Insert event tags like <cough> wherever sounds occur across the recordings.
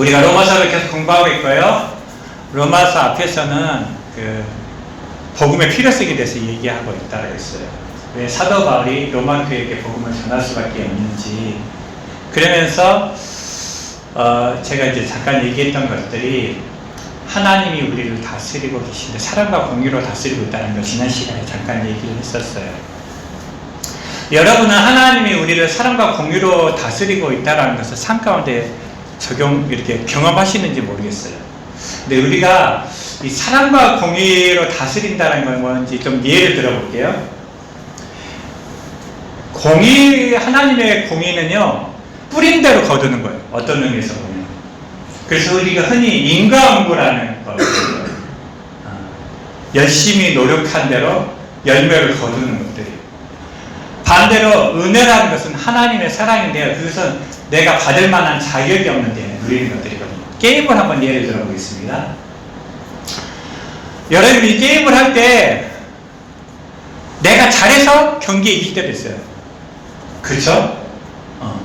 우리가 로마서를 계속 공부하고 있고요. 로마서 앞에서는 그 복음의 필요성에 대해서 얘기하고 있다고 했어요. 왜 사도 바울이 로마 교회에게 복음을 전할 수밖에 없는지 그러면서 어 제가 이제 잠깐 얘기했던 것들이 하나님이 우리를 다스리고 계신데 사랑과 공유로 다스리고 있다는 걸 지난 시간에 잠깐 얘기를 했었어요. 여러분은 하나님이 우리를 사랑과 공유로 다스리고 있다는 것을 삶 가운데 적용 이렇게 경험하시는지 모르겠어요. 근데 우리가 이 사랑과 공유로 다스린다는 건 뭔지 좀 예를 들어볼게요. 공의 하나님의 공의는요 뿌린 대로 거두는 거예요. 어떤 의미에서 보면. 그래서 우리가 흔히 인과응보라는 거 어, 열심히 노력한 대로 열매를 거두는 것들이에요. 반대로 은혜라는 것은 하나님의 사랑인데요. 그것은 내가 받을 만한 자격이 없는데 누리는 것들이거든요. 게임을 한번 예를 들어보겠습니다. 여러분이 게임을 할 때 내가 잘해서 경기에 이길 때도 있어요. 그렇죠? 어.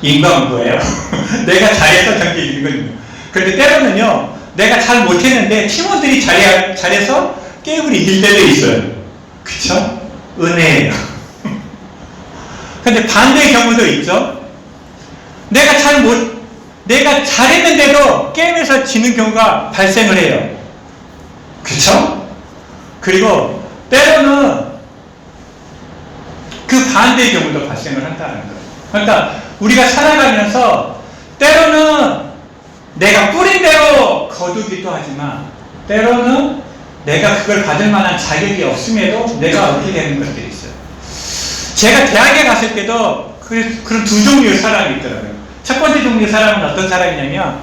인과응보예요. <laughs> 내가 잘해서 경기에 이기는 거든요. 그런데 때로는요, 내가 잘 못했는데 팀원들이 잘해, 잘해서 게임을 이길 때도 있어요. 그쵸? 은혜예요. <laughs> 근데 반대의 경우도 있죠? 내가 잘 못, 내가 잘했는데도 게임에서 지는 경우가 발생을 해요. 그쵸? 그리고 때로는 그 반대의 경우도 발생을 한다는 거예요. 그러니까 우리가 살아가면서 때로는 내가 뿌린 대로 거두기도 하지만 때로는 내가 그걸 받을 만한 자격이 없음에도 내가 얻게 되는 것들이 있어요. 제가 대학에 갔을 때도 그, 그런 두 종류의 사람이 있더라고요. 첫 번째 종류의 사람은 어떤 사람이냐면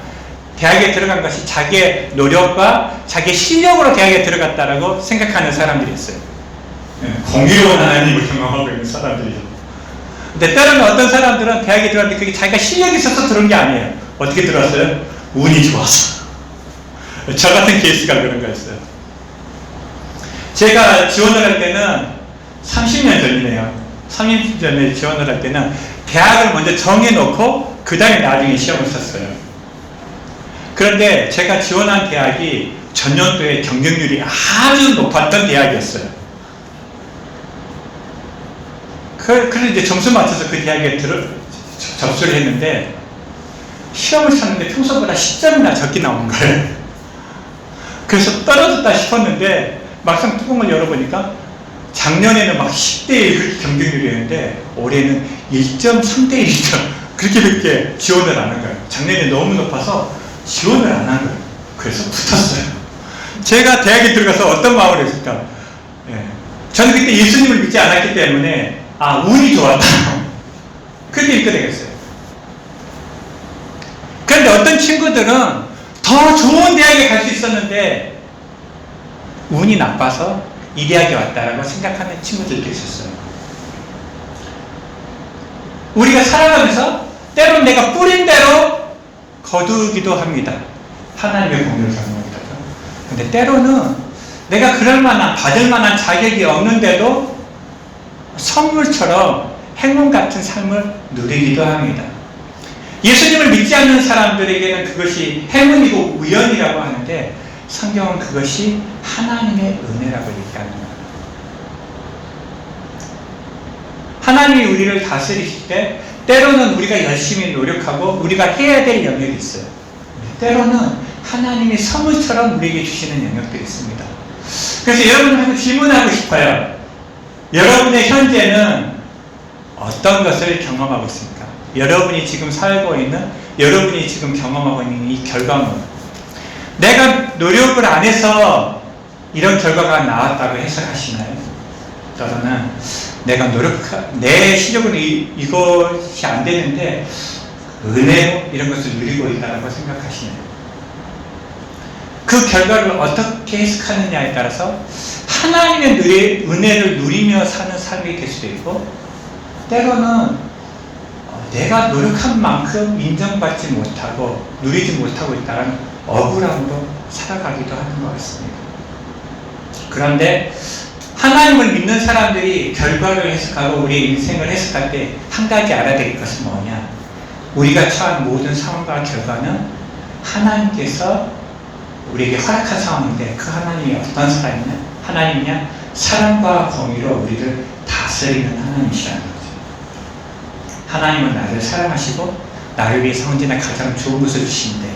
대학에 들어간 것이 자기의 노력과 자기의 실력으로 대학에 들어갔다라고 생각하는 사람들이 있어요. 예, 공유로운 하나님을 경험하고 있는 사람들이죠. 근데 때로는 어떤 사람들은 대학에 들어갔는데 그게 자기가 실력이 있어서 들어온 게 아니에요. 어떻게 들어왔어요? 운이 좋아서. 저 같은 케이스가 그런 거였어요. 제가 지원을 할 때는 30년 전이네요. 30년 전에 지원을 할 때는 대학을 먼저 정해놓고 그 다음에 나중에 시험을 썼어요. 그런데 제가 지원한 대학이 전년도에 경쟁률이 아주 높았던 대학이었어요. 그, 그래서 이제 점수 맞춰서 그 대학에 들어, 접수를 했는데 시험을 쳤는데 평소보다 10점이나 적게 나온 거예요. 그래서 떨어졌다 싶었는데 막상 뚜껑을 열어보니까 작년에는 막 10대 1 경쟁률이었는데 올해는 1.3대 1점 그렇게밖에 지원을 안 한 거예요. 작년에 너무 높아서 지원을 안 한 거예요. 그래서 붙었어요. 제가 대학에 들어가서 어떤 마음을 했을까? 예. 저는 그때 예수님을 믿지 않았기 때문에 아 운이 좋았다. <laughs> 그렇게 읽게 되겠어요. 그런데 어떤 친구들은 더 좋은 대학에 갈 수 있었는데 운이 나빠서 이 대학에 왔다라고 생각하는 친구들도 있었어요. 우리가 살아가면서 때론 내가 뿌린 대로 거두기도 합니다. 하나님의 공유를 경험합니다. 근데 때로는 내가 그럴 만한, 받을 만한 자격이 없는데도 선물처럼 행운 같은 삶을 누리기도 합니다. 예수님을 믿지 않는 사람들에게는 그것이 행운이고 우연이라고 하는데 성경은 그것이 하나님의 은혜라고 얘기합니다. 하나님이 우리를 다스리실 때 때로는 우리가 열심히 노력하고 우리가 해야 될 영역이 있어요. 때로는 하나님이 선물처럼 우리에게 주시는 영역들이 있습니다. 그래서 여러분한테 질문하고 싶어요. 여러분의 현재는 어떤 것을 경험하고 있습니까? 여러분이 지금 살고 있는, 여러분이 지금 경험하고 있는 이 결과물. 내가 노력을 안 해서 이런 결과가 나왔다고 해석하시나요? 또는 내가 노력, 내 실력은 이, 이것이 안 되는데 은혜로 이런 것을 누리고 있다고 생각하시나요? 그 결과를 어떻게 해석하느냐에 따라서 하나님의 누리, 은혜를 누리며 사는 삶이 될 수도 있고 때로는 내가 노력한 만큼 인정받지 못하고 누리지 못하고 있다는 억울함으로 살아가기도 하는 것 같습니다. 그런데 하나님을 믿는 사람들이 결과를 해석하고 우리의 인생을 해석할 때 한 가지 알아야 될 것은 뭐냐? 우리가 처한 모든 상황과 결과는 하나님께서 우리에게 허락한 상황인데 그 하나님이 어떤 사람이냐? 하나님이냐? 사랑과 공의로 우리를 다스리는 하나님이시라는 거죠. 하나님은 나를 사랑하시고 나를 위해 성진의 가장 좋은 것을 주시는데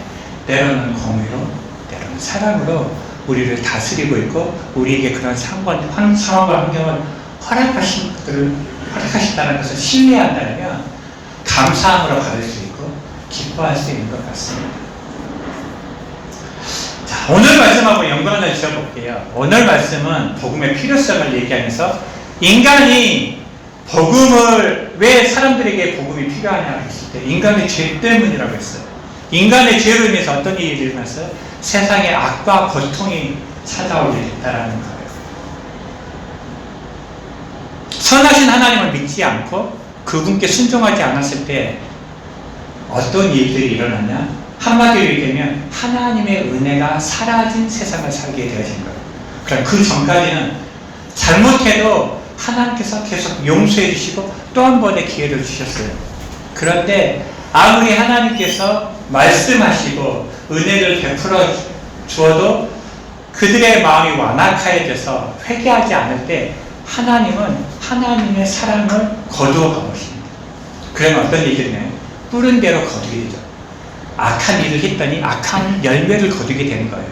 때로는 공의로 때로는 사랑으로 우리를 다스리고 있고 우리에게 그런 환- 상황과 환경을 허락하신 것들을 허락하신다는 것을 신뢰한다면 감사함으로 받을 수 있고 기뻐할 수 있는 것 같습니다. 자, 오늘 말씀하고 연관을 지어볼게요. 오늘 말씀은 복음의 필요성을 얘기하면서 인간이 복음을 왜 사람들에게 복음이 필요하냐고 했을 때 인간의 죄 때문이라고 했어요. 인간의 죄로 인해서 어떤 일이 일어났어요? 세상에 악과 고통이 찾아오게 됐다라는 거예요. 선하신 하나님을 믿지 않고 그분께 순종하지 않았을 때 어떤 일들이 일어나냐? 한마디로 얘기하면 하나님의 은혜가 사라진 세상을 살게 되어진 거예요. 그럼 그 전까지는 잘못해도 하나님께서 계속 용서해 주시고 또 한 번의 기회를 주셨어요. 그런데 아무리 하나님께서 말씀하시고 은혜를 베풀어 주어도 그들의 마음이 완악하여져서 회개하지 않을 때 하나님은 하나님의 사랑을 거두어 가보십니다. 그러면 어떤 있나요? 뿌른 대로 거두게 되죠. 악한 일을 했더니 악한 열매를 거두게 되는 거예요.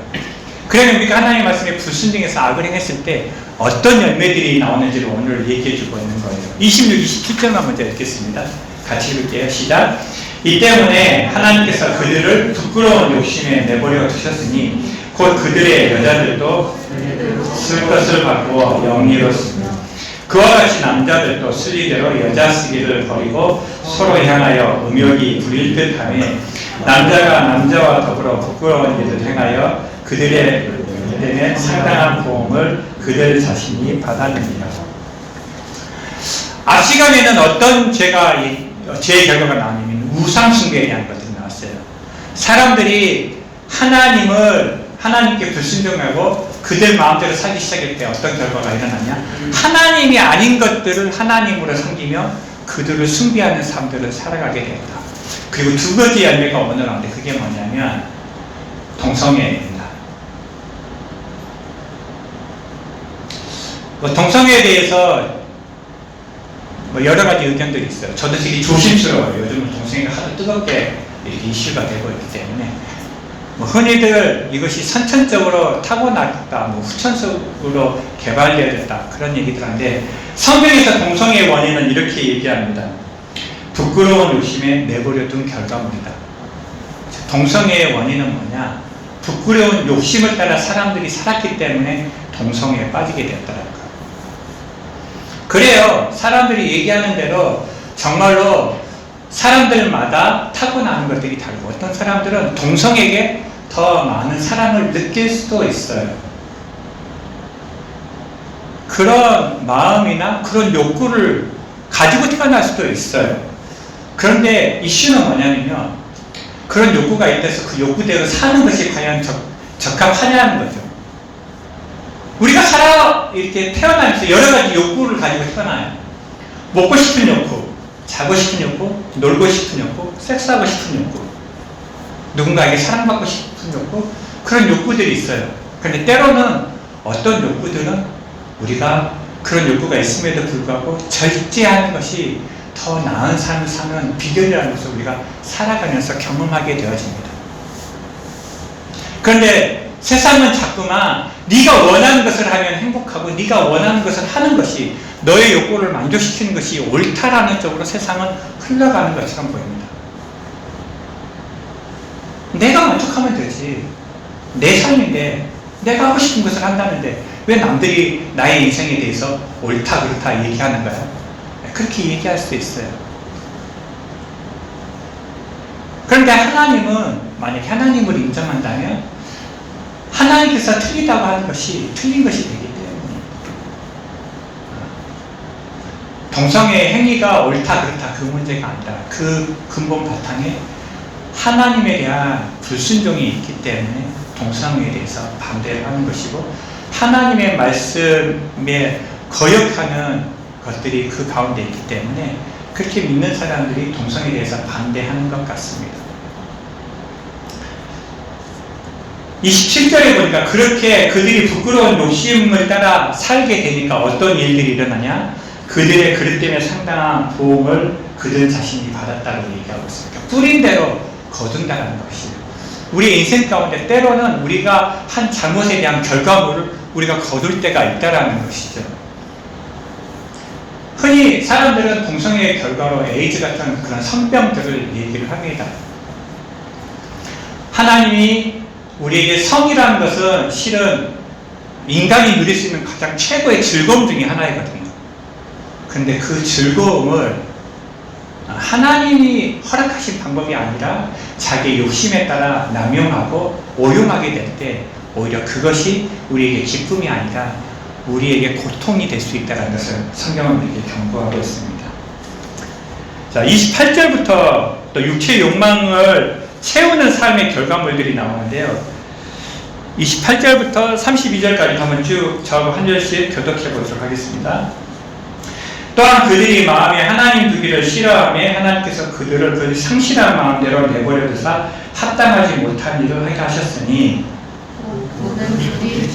그러면 우리가 하나님의 말씀에 불순종해서 악을 행했을 때 어떤 열매들이 나오는지를 오늘 얘기해 주고 있는 거예요. 26, 27절만 먼저 읽겠습니다. 같이 읽을게요. 시작. 이 때문에 하나님께서 그들을 부끄러운 욕심에 내버려 두셨으니 곧 그들의 여자들도 쓸 것을 바꾸어 영리로습니다. 그와 같이 남자들도 순리대로 여자 쓰기를 버리고 서로 향하여 음욕이 부릴 듯하며 남자가 남자와 더불어 부끄러운 일을 행하여 그들의 때문에 상당한 보험을 그들 자신이 받았느니라. 앞 시간에는 어떤 죄가 이- 죄의 결과가 나오냐면 우상숭배에 대한 것들이 나왔어요. 사람들이 하나님을 하나님께 불순종하고 그들 마음대로 살기 시작할 때 어떤 결과가 일어나냐? 하나님이 아닌 것들을 하나님으로 섬기며 그들을 숭배하는 삶들을 살아가게 되었다. 그리고 두 가지 열매가 오늘 나오는데 그게 뭐냐면 동성애입니다. 뭐 동성애에 대해서 뭐 여러 가지 의견들이 있어요. 저도 되게 조심스러워요. 요즘은 동성애가 하도 뜨겁게 이렇게 이슈가 되고 있기 때문에 뭐 흔히들 이것이 선천적으로 타고났다, 뭐 후천적으로 개발되어야 됐다 그런 얘기들 하는데 성경에서 동성애의 원인은 이렇게 얘기합니다. 부끄러운 욕심에 내버려둔 결과물이다. 동성애의 원인은 뭐냐? 부끄러운 욕심을 따라 사람들이 살았기 때문에 동성애에 빠지게 거예요. 그래요. 사람들이 얘기하는 대로 정말로 사람들마다 타고나는 것들이 다르고 어떤 사람들은 동성에게 더 많은 사랑을 느낄 수도 있어요. 그런 마음이나 그런 욕구를 가지고 태어날 수도 있어요. 그런데 이슈는 뭐냐면요. 그런 욕구가 있대서 그 욕구대로 사는 것이 과연 적, 적합하냐는 거죠. 우리가 살아 이렇게 태어 나면서 여러 가지 욕구를 가지고 태어나요. 먹고 싶은 욕구, 자고 싶은 욕구, 놀고 싶은 욕구, 섹스하고 싶은 욕구, 누군가에게 사랑받고 싶은 욕구, 그런 욕구들이 있어요. 그런데 때로는 어떤 욕구들은 우리가 그런 욕구가 있음에도 불구하고 절제하는 것이 더 나은 삶을 사는 비결이라는 것을 우리가 살아가면서 경험하게 되어집니다. 그런데 세상은 자꾸만 네가 원하는 것을 하면 행복하고 네가 원하는 것을 하는 것이 너의 욕구를 만족시키는 것이 옳다라는 쪽으로 세상은 흘러가는 것처럼 보입니다. 내가 만족하면 되지. 내 삶인데 내가 하고 싶은 것을 한다는데 왜 남들이 나의 인생에 대해서 옳다 그렇다 얘기하는 거야? 그렇게 얘기할 수 있어요. 그런데 하나님은 만약 하나님을 인정한다면 하나님께서 틀리다고 하는 것이 틀린 것이 되기 때문에 동성애 행위가 옳다 그렇다 그 문제가 아니라 그 근본 바탕에 하나님에 대한 불순종이 있기 때문에 동성애에 대해서 반대를 하는 것이고 하나님의 말씀에 거역하는 것들이 그 가운데 있기 때문에 그렇게 믿는 사람들이 동성애에 대해서 반대하는 것 같습니다. 27절에 보니까 그렇게 그들이 부끄러운 욕심을 따라 살게 되니까 어떤 일들이 일어나냐? 그들의 그릇 때문에 상당한 보험을 그들 자신이 받았다고 얘기하고 있습니다. 뿌린 대로 거둔다는 것이에요. 우리 인생 가운데 때로는 우리가 한 잘못에 대한 결과물을 우리가 거둘 때가 있다라는 것이죠. 흔히 사람들은 동성애의 결과로 에이즈 같은 그런 성병들을 얘기를 합니다. 하나님이 우리에게 성이라는 것은 실은 인간이 누릴 수 있는 가장 최고의 즐거움 중에 하나이거든요. 근데 그 즐거움을 하나님이 허락하신 방법이 아니라 자기의 욕심에 따라 남용하고 오용하게 될 때 오히려 그것이 우리에게 기쁨이 아니라 우리에게 고통이 될 수 있다는 것을 성경은 우리에게 경고하고 있습니다. 자, 28절부터 또 육체의 욕망을 채우는 삶의 결과물들이 나오는데요. 28절부터 32절까지 한번 쭉 저하고 한 절씩 교독해 보도록 하겠습니다. 또한 그들이 마음에 하나님 두기를 싫어하며 하나님께서 그들을 그 상실한 마음대로 내버려 두사 합당하지 못한 일을 하게 하셨으니 모든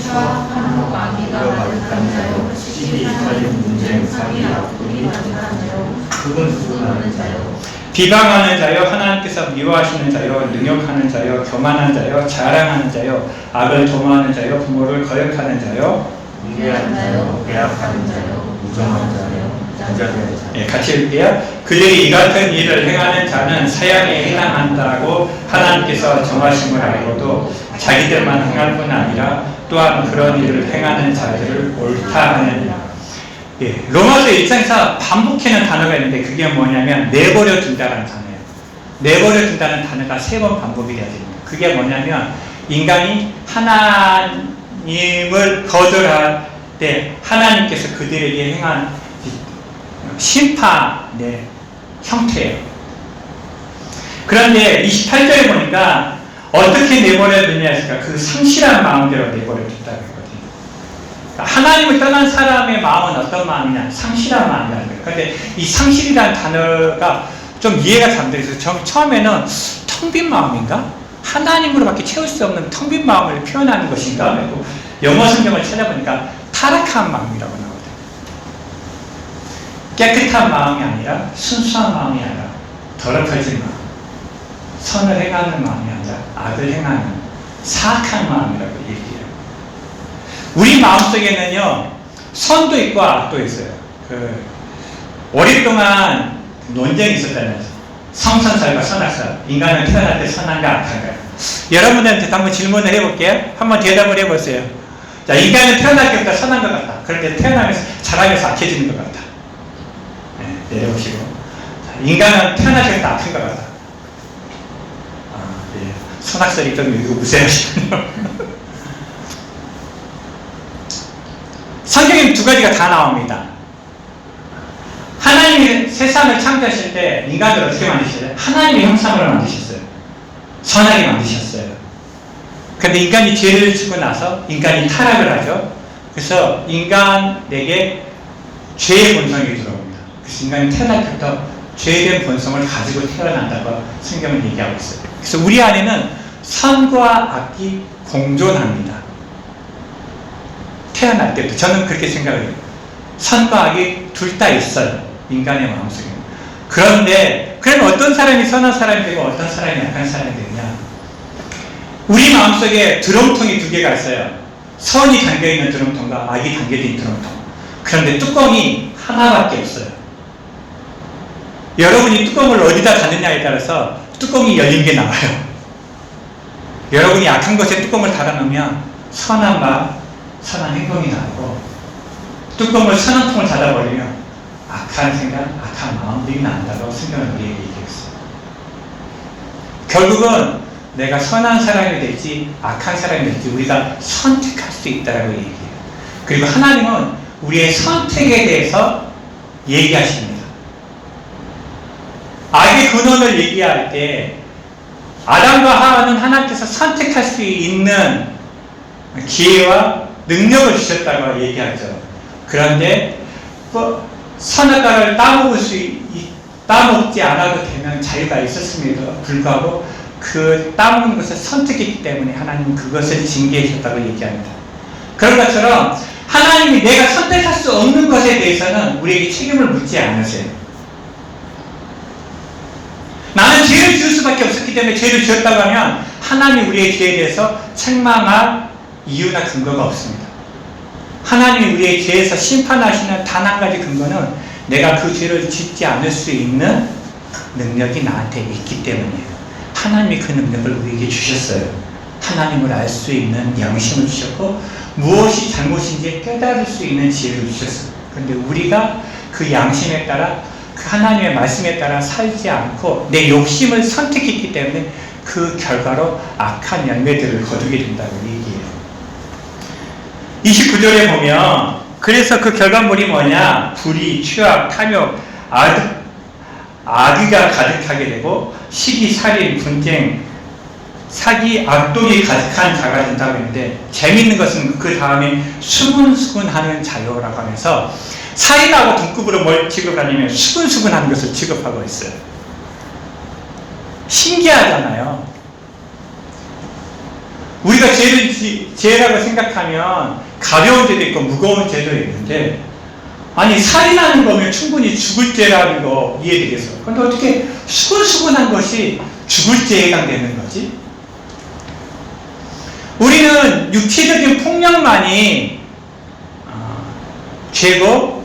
차와 한국 아기가 가득한 자요 시기 살인 문쟁 사기 악독이 가득한 자요 그분 수고하는 자요 비방하는 자요 하나님께서 미워하시는 자요 능욕하는 자요 교만한 자요 자랑하는 자요 악을 도모하는 자요 부모를 거역하는 자요 위대한 자요 배악하는 자요 무정한 자요 자자된 자요 예, 같이 읽게요. 그들이 이 같은 일을 행하는 자는 사양에 해당한다고 하나님께서 정하심을 알고도 자기들만 행할 뿐 아니라 또한 그런 일을 행하는 자들을 옳다 하느니라. 예, 로마서 1장에서 반복하는 단어가 있는데 그게 뭐냐면 내버려 둔다라는 단어예요. 내버려 둔다는 단어가 세 번 반복이 돼야 됩니다. 그게 뭐냐면 인간이 하나님을 거절할 때 하나님께서 그들에게 행한 심판의 형태예요. 그런데 28절에 보니까 어떻게 내버려 두냐 했을까? 그 상실한 마음대로 내버려 뒀다고 했거든요. 하나님을 떠난 사람의 마음은 어떤 마음이냐? 상실한 마음이라는 거예요. 그런데 이 상실이라는 단어가 좀 이해가 잘 안 돼서 저 처음에는 텅 빈 마음인가? 하나님으로밖에 채울 수 없는 텅 빈 마음을 표현하는 것인가? 하고 영어 성경을 찾아보니까 타락한 마음이라고 나와요. 깨끗한 마음이 아니라 순수한 마음이 아니라 더럽혀진 마음 선을 행하는 마음이 아니라 악을 행하는 사악한 마음이라고 얘기해요 우리 마음속에는요 선도 있고 악도 있어요. 그 오랫동안 논쟁이 있었다면서. 성선설과 선악설. 인간은 태어날 때 선한가 악한가 여러분들한테 한번 질문을 해볼게요. 한번 대답을 해보세요. 자 인간은 태어날 때부터 선한 것 같다. 그런데 태어나면서 자라면서 악해지는 것 같다. 네, 내려오시고. 자, 인간은 태어나실 때 악한 것 같다. 아, 예. 선악설이 좀 이거 무세하시군요. <laughs> 성경에 두 가지가 다 나옵니다. 하나님이 세상을 창조하실 때 인간을 어떻게 만드셨어요? 하나님의 형상으로 만드셨어요. 선하게 만드셨어요. 근데 인간이 죄를 지고 나서 인간이 타락을 하죠. 그래서 인간에게 죄의 본성이 들어옵니다. 그래서 인간이 태어날 때부터 죄된 본성을 가지고 태어난다고 성경은 얘기하고 있어요. 그래서 우리 안에는 선과 악이 공존합니다. 태어날 때도 저는 그렇게 생각을 해요. 선과 악이 둘 다 있어요. 인간의 마음속에. 그런데 그럼 어떤 사람이 선한 사람이 되고 어떤 사람이 악한 사람이 되느냐? 우리 마음속에 드럼통이 두 개가 있어요. 선이 담겨있는 드럼통과 악이 담겨진 드럼통. 그런데 뚜껑이 하나밖에 없어요. 여러분이 뚜껑을 어디다 닫느냐에 따라서 뚜껑이 열린 게 나와요. 여러분이 악한 것에 뚜껑을 닫아놓으면 선한 말, 선한 행동이 나오고 뚜껑을 선한 통을 닫아버리면 악한 생각, 악한 마음들이 난다고 성경은 우리에게 얘기했어요. 결국은 내가 선한 사람이 될지 악한 사람이 될지 우리가 선택할 수 있다라고 얘기해요. 그리고 하나님은 우리의 선택에 대해서 얘기하십니다. 악의 근원을 얘기할 때 아담과 하와는 하나님께서 선택할 수 있는 기회와 능력을 주셨다고 얘기하죠. 그런데 그 선악과를 따먹을 수 있- 따먹지 않아도 되는 자유가 있었음에도 불구하고 그 따먹는 것을 선택했기 때문에 하나님은 그것을 징계하셨다고 얘기합니다. 그런 것처럼 하나님이 내가 선택할 수 없는 것에 대해서는 우리에게 책임을 묻지 않으세요. 나는 죄를 지을 수밖에 없었기 때문에 죄를 지었다고 하면 하나님이 우리의 죄에 대해서 책망할 이유나 근거가 없습니다. 하나님이 우리의 죄에서 심판하시는 단 한 가지 근거는 내가 그 죄를 짓지 않을 수 있는 능력이 나한테 있기 때문이에요. 하나님이 그 능력을 우리에게 주셨어요. 하나님을 알 수 있는 양심을 주셨고 무엇이 잘못인지 깨달을 수 있는 지혜를 주셨어요. 그런데 우리가 그 양심에 따라 그 하나님의 말씀에 따라 살지 않고 내 욕심을 선택했기 때문에 그 결과로 악한 열매들을 거두게 된다고. 29절에 보면 그래서 그 결과물이 뭐냐? 불의, 취악, 탐욕, 악, 악의가 가득하게 되고 시기, 살인, 분쟁, 사기, 악독이 가득한 자가 된다고 했는데 재밌는 것은 그 다음에 수근수근하는 자요라고 하면서 살인하고 등급으로 뭘 취급하냐면 수근수근하는 것을 취급하고 있어요. 신기하잖아요. 우리가 죄를, 지- 죄라고 생각하면 가벼운 죄도 있고 무거운 죄도 있는데 아니 살인하는 거면 충분히 죽을 죄라는 거 이해되겠어. 그런데 어떻게 수근수근한 것이 죽을 죄에 해당되는 거지? 우리는 육체적인 폭력만이 어, 죄고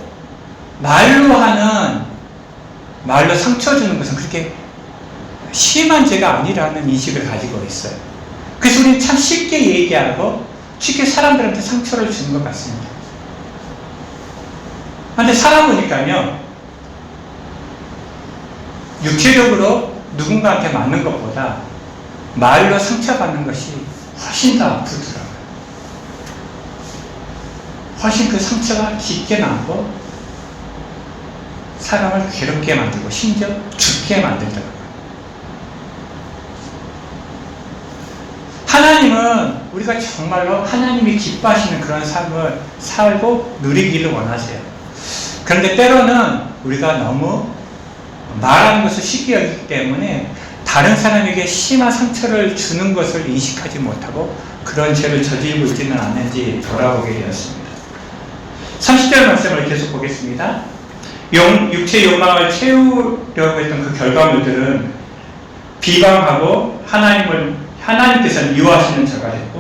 말로 하는 말로 상처 주는 것은 그렇게 심한 죄가 아니라는 인식을 가지고 있어요. 그래서 우리는 참 쉽게 얘기하고 쉽게 사람들한테 상처를 주는 것 같습니다. 그런데 살아보니까요, 육체적으로 누군가한테 맞는 것보다 말로 상처받는 것이 훨씬 더 아프더라고요. 훨씬 그 상처가 깊게 나고 사람을 괴롭게 만들고 심지어 죽게 만들더라고요. 하나님은 우리가 정말로 하나님이 기뻐하시는 그런 삶을 살고 누리기를 원하세요. 그런데 때로는 우리가 너무 말하는 것을 쉽게 여기기 때문에 다른 사람에게 심한 상처를 주는 것을 인식하지 못하고 그런 죄를 저지르고 있지는 않는지 돌아보게 되었습니다. 30절 말씀을 계속 보겠습니다. 용, 육체 욕망을 채우려고 했던 그 결과물들은 비방하고 하나님을 하나님께서 미워하시는 자가 됐고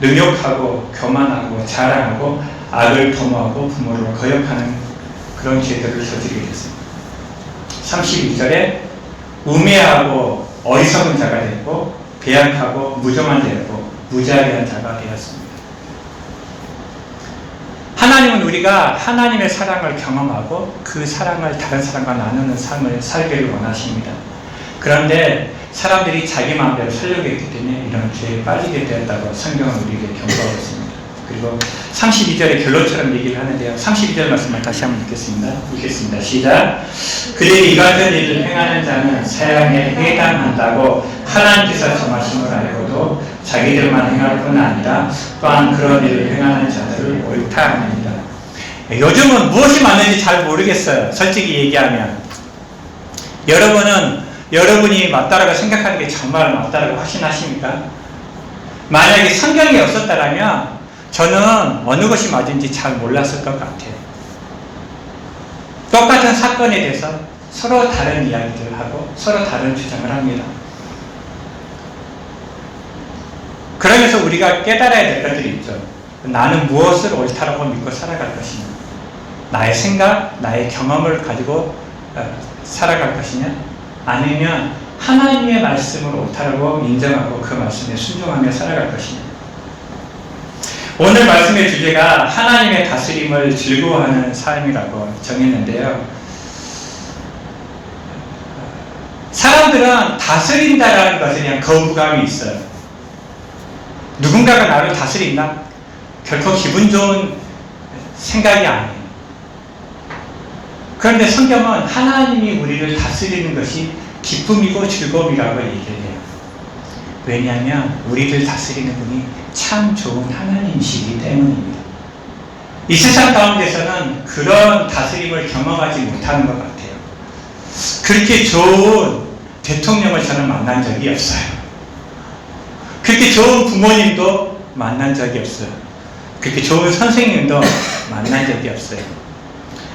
능욕하고 교만하고 자랑하고 악을 도모하고 부모를 거역하는 그런 죄들을 저지르게 됐습니다. 32절에 우매하고 어리석은 자가 됐고 배약하고 무정한 자였고 무자비한 자가 되었습니다. 하나님은 우리가 하나님의 사랑을 경험하고 그 사랑을 다른 사람과 나누는 삶을 살기를 원하십니다. 그런데 사람들이 자기 마음대로 살려고 했기 때문에 이런 죄에 빠지게 되었다고 성경은 우리에게 경고하고 있습니다. 그리고 32절의 결론처럼 얘기를 하는데요. 32절 말씀을 다시 한번 읽겠습니다. 읽겠습니다. 시작. 그들이 이 같은 일을 행하는 자는 사형에 해당한다고 하나님께서 정하심을 알고도 자기들만 행할 뿐 아니라 또한 그런 일을 행하는 자들을 옳다 합니다. 요즘은 무엇이 맞는지 잘 모르겠어요. 솔직히 얘기하면. 여러분은 여러분이 맞다라고 생각하는 게 정말 맞다라고 확신하십니까? 만약에 성경이 없었다면 저는 어느 것이 맞은지 잘 몰랐을 것 같아요. 똑같은 사건에 대해서 서로 다른 이야기들을 하고 서로 다른 주장을 합니다. 그러면서 우리가 깨달아야 될 것들이 있죠. 나는 무엇을 옳다라고 믿고 살아갈 것이냐. 나의 생각, 나의 경험을 가지고 어, 살아갈 것이냐. 아니면 하나님의 말씀을 옳다라고 인정하고 그 말씀에 순종하며 살아갈 것이냐. 오늘 말씀의 주제가 하나님의 다스림을 즐거워하는 삶이라고 정했는데요. 사람들은 다스린다라는 것에 대한 거부감이 있어요. 누군가가 나를 다스린다? 결코 기분 좋은 생각이 아니에요. 그런데 성경은 하나님이 우리를 다스리는 것이 기쁨이고 즐거움이라고 얘기해요. 왜냐하면 우리를 다스리는 분이 참 좋은 하나님이시기 때문입니다. 이 세상 가운데서는 그런 다스림을 경험하지 못하는 것 같아요. 그렇게 좋은 대통령을 저는 만난 적이 없어요. 그렇게 좋은 부모님도 만난 적이 없어요. 그렇게 좋은 선생님도 만난 적이 없어요.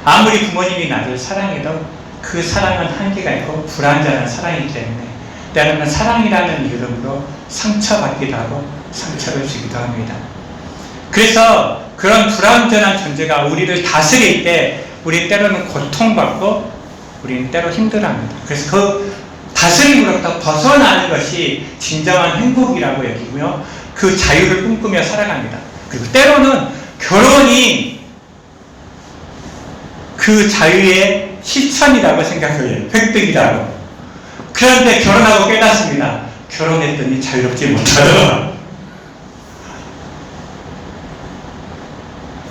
아무리 부모님이 나를 사랑해도 그 사랑은 한계가 있고 불완전한 사랑이기 때문에 때로는 사랑이라는 이름으로 상처받기도 하고 상처를 주기도 합니다. 그래서 그런 불완전한 존재가 우리를 다스릴 때 우리 때로는 고통받고 우리는 때로 힘들어합니다. 그래서 그 다스림으로부터 벗어나는 것이 진정한 행복이라고 여기고요. 그 자유를 꿈꾸며 살아갑니다. 그리고 때로는 결혼이 그 자유의 실천이라고 생각해요. 획득이라고. 그런데 결혼하고 깨닫습니다. 결혼했더니 자유롭지 못하더라.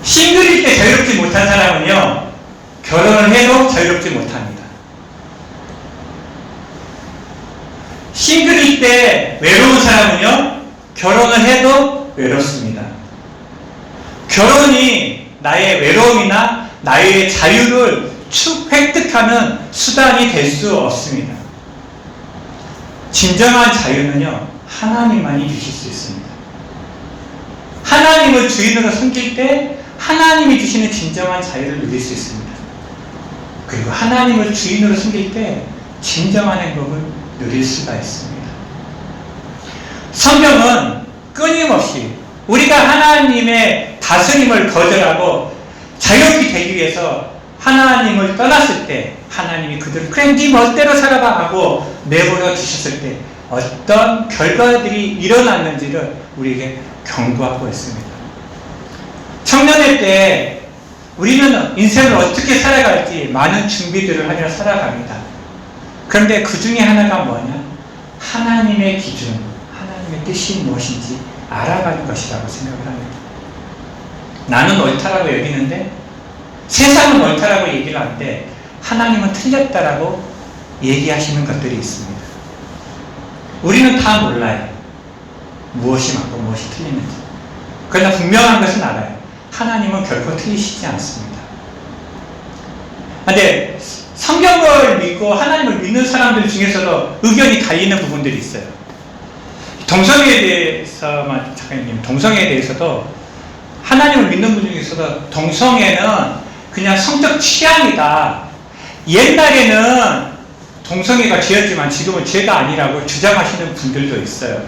싱글일 때 자유롭지 못한 사람은요, 결혼을 해도 자유롭지 못합니다. 싱글일 때 외로운 사람은요, 결혼을 해도 외롭습니다. 결혼이 나의 외로움이나 나의 자유를 축 획득하는 수단이 될 수 없습니다. 진정한 자유는요, 하나님만이 주실 수 있습니다. 하나님을 주인으로 섬길 때 하나님이 주시는 진정한 자유를 누릴 수 있습니다. 그리고 하나님을 주인으로 섬길 때 진정한 행복을 누릴 수가 있습니다. 성경은 끊임없이 우리가 하나님의 다스림을 거절하고 자유롭게 되기 위해서 하나님을 떠났을 때 하나님이 그들을 그래 네 멋대로 살아봐 하고 내버려 두셨을 때 어떤 결과들이 일어났는지를 우리에게 경고하고 있습니다. 청년의 때 우리는 인생을 어떻게 살아갈지 많은 준비들을 하며 살아갑니다. 그런데 그 중에 하나가 뭐냐? 하나님의 기준, 하나님의 뜻이 무엇인지 알아가는 것이라고 생각을 합니다. 나는 옳다라고 여기는데 세상은 옳다라고 얘기를 하는데 하나님은 틀렸다라고 얘기하시는 것들이 있습니다. 우리는 다 몰라요. 무엇이 맞고 무엇이 틀리는지. 그러나 분명한 것은 알아요. 하나님은 결코 틀리시지 않습니다. 근데 성경을 믿고 하나님을 믿는 사람들 중에서도 의견이 갈리는 부분들이 있어요. 동성애에 대해서만 작가님 동성애에 대해서도 하나님을 믿는 분 중에서도 동성애는 그냥 성적 취향이다. 옛날에는 동성애가 죄였지만 지금은 죄가 아니라고 주장하시는 분들도 있어요.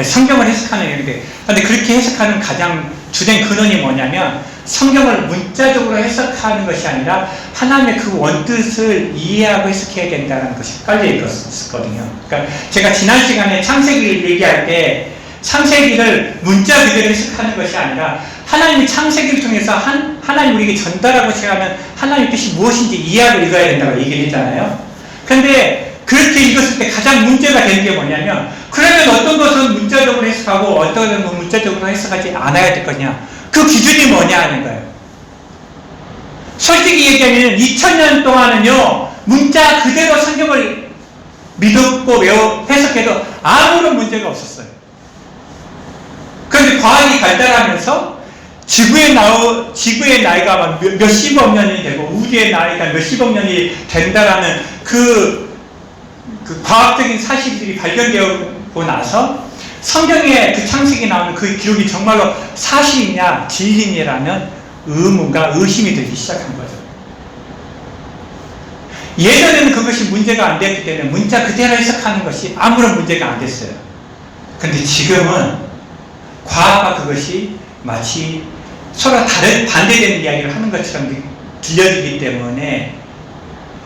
성경을 해석하는 얘기인데, 근데 그렇게 해석하는 가장 주된 근원이 뭐냐면 성경을 문자적으로 해석하는 것이 아니라 하나님의 그 원뜻을 이해하고 해석해야 된다는 것이 깔려 있었거든요. 그러니까 제가 지난 시간에 창세기를 얘기할 때 창세기를 문자 그대로 해석하는 것이 아니라 하나님이 창세기를 통해서 한, 하나님 우리에게 전달하고 생각하면 하나님의 뜻이 무엇인지 이해하고 읽어야 된다고 얘기를 했잖아요. 그런데 그렇게 읽었을 때 가장 문제가 되는 게 뭐냐면 그러면 어떤 것은 문자적으로 해석하고 어떤 것은 문자적으로 해석하지 않아야 될 거냐 그 기준이 뭐냐 하는 거예요. 솔직히 얘기하면 2000년 동안은요 문자 그대로 성경을 믿었고 외워 해석해도 아무런 문제가 없었어요. 과학이 발달하면서 지구의 나우, 지구의 나이가 막 몇, 몇십억 년이 되고 우주의 나이가 몇십억 년이 된다라는 그, 그 과학적인 사실들이 발견되고 나서 성경에 그 창세기 나오는 그 기록이 정말로 사실이냐 진리냐라는 의문과 의심이 들기 시작한 거죠. 예전에는 그것이 문제가 안 됐기 때문에 문자 그대로 해석하는 것이 아무런 문제가 안 됐어요. 근데 지금은 과학과 그것이 마치 서로 다른 반대되는 이야기를 하는 것처럼 들려지기 때문에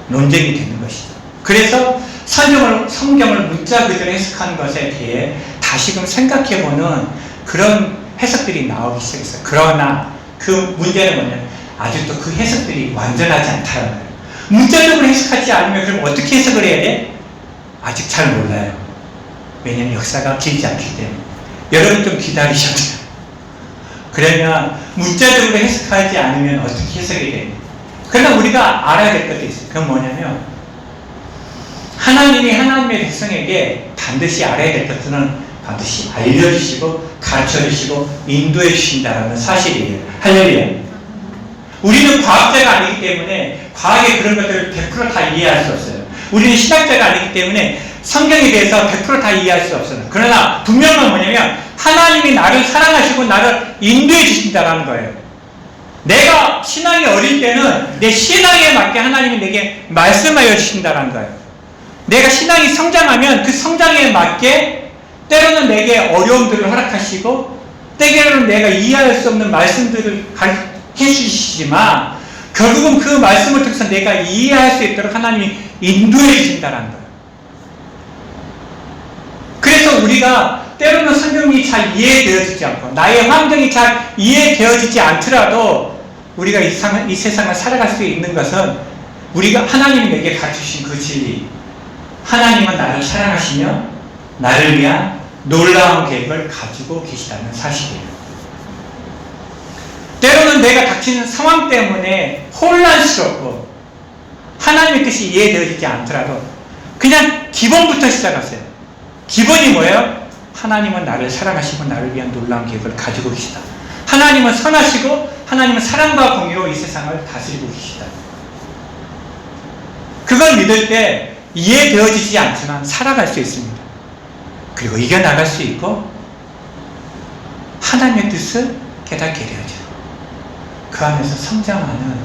논쟁이 되는 것이죠. 그래서 성경을, 성경을 문자 그대로 해석하는 것에 대해 다시금 생각해보는 그런 해석들이 나오기 시작했어요. 그러나 그 문제는 뭐냐면 아직도 그 해석들이 완전하지 않다는 거예요. 문자적으로 해석하지 않으면 그럼 어떻게 해석을 해야 돼? 아직 잘 몰라요. 왜냐면 역사가 길지 않기 때문에. 여러분 좀 기다리셔야. 그러면 문자적으로 해석하지 않으면 어떻게 해석이 돼? 그러나 우리가 알아야 될 것도 있어요. 그건 뭐냐면 하나님이 하나님의 백성에게 반드시 알아야 될 것들은 반드시 알려주시고 가르쳐주시고 인도해 주신다는 사실이에요. 할렐루야. 우리는 과학자가 아니기 때문에 과학의 그런 것들을 100%다 이해할 수 없어요. 우리는 신학자가 아니기 때문에 성경에 대해서 100%다 이해할 수 없어요. 그러나 분명한 뭐냐면 하나님이 나를 사랑하시고 나를 인도해 주신다는 거예요. 내가 신앙이 어릴 때는 내 신앙에 맞게 하나님이 내게 말씀하여 주신다는 거예요. 내가 신앙이 성장하면 그 성장에 맞게 때로는 내게 어려움들을 허락하시고 때로는 내가 이해할 수 없는 말씀들을 가르쳐 주시지만 결국은 그 말씀을 통해서 내가 이해할 수 있도록 하나님이 인도해 주신다는 거예요. 그래서 우리가 때로는 성경이 잘 이해되어지지 않고 나의 환경이 잘 이해되어지지 않더라도 우리가 이, 상, 이 세상을 살아갈 수 있는 것은 우리가 하나님이 내게 가르치신 그 진리 하나님은 나를 사랑하시며 나를 위한 놀라운 계획을 가지고 계시다는 사실이에요. 때로는 내가 닥치는 상황 때문에 혼란스럽고 하나님의 뜻이 이해되어지지 않더라도 그냥 기본부터 시작하세요. 기본이 뭐예요? 하나님은 나를 사랑하시고 나를 위한 놀라운 계획을 가지고 계시다. 하나님은 선하시고 하나님은 사랑과 공의로 이 세상을 다스리고 계시다. 그걸 믿을 때 이해되어지지 않지만 살아갈 수 있습니다. 그리고 이겨나갈 수 있고 하나님의 뜻을 깨닫게 되어져요. 그 안에서 성장하는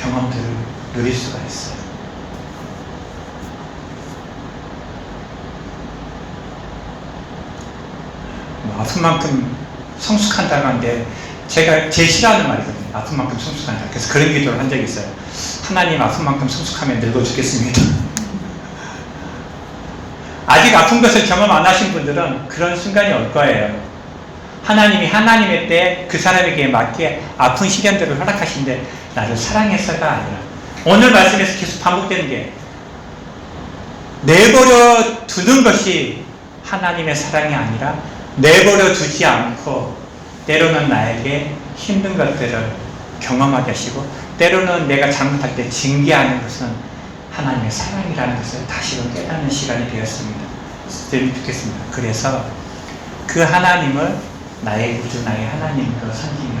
경험들을 누릴 수가 있어요. 아픈 만큼 성숙한다고 하는데 제가 제일 싫어하는 말이거든요. 아픈 만큼 성숙한다. 그래서 그런 기도를 한 적이 있어요. 하나님 아픈 만큼 성숙하면 늙어 죽겠습니다. <laughs> 아직 아픈 것을 경험 안 하신 분들은 그런 순간이 올 거예요. 하나님이 하나님의 때그 사람에게 맞게 아픈 시련들을 허락하신데 나를 사랑해서가 아니라 오늘 말씀에서 계속 반복되는 게 내버려 두는 것이 하나님의 사랑이 아니라 내버려 두지 않고 때로는 나에게 힘든 것들을 경험하게 하시고 때로는 내가 잘못할 때 징계하는 것은 하나님의 사랑이라는 것을 다시금 깨닫는 시간이 되었습니다. 듣겠습니다. 그래서 그 하나님을 나의 구주, 나의 하나님으로 섬기며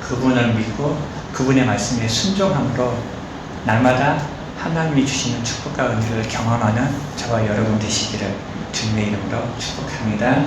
그분을 믿고 그분의 말씀에 순종함으로 날마다 하나님이 주시는 축복과 은혜를 경험하는 저와 여러분 되시기를 주님의 이름으로 축복합니다.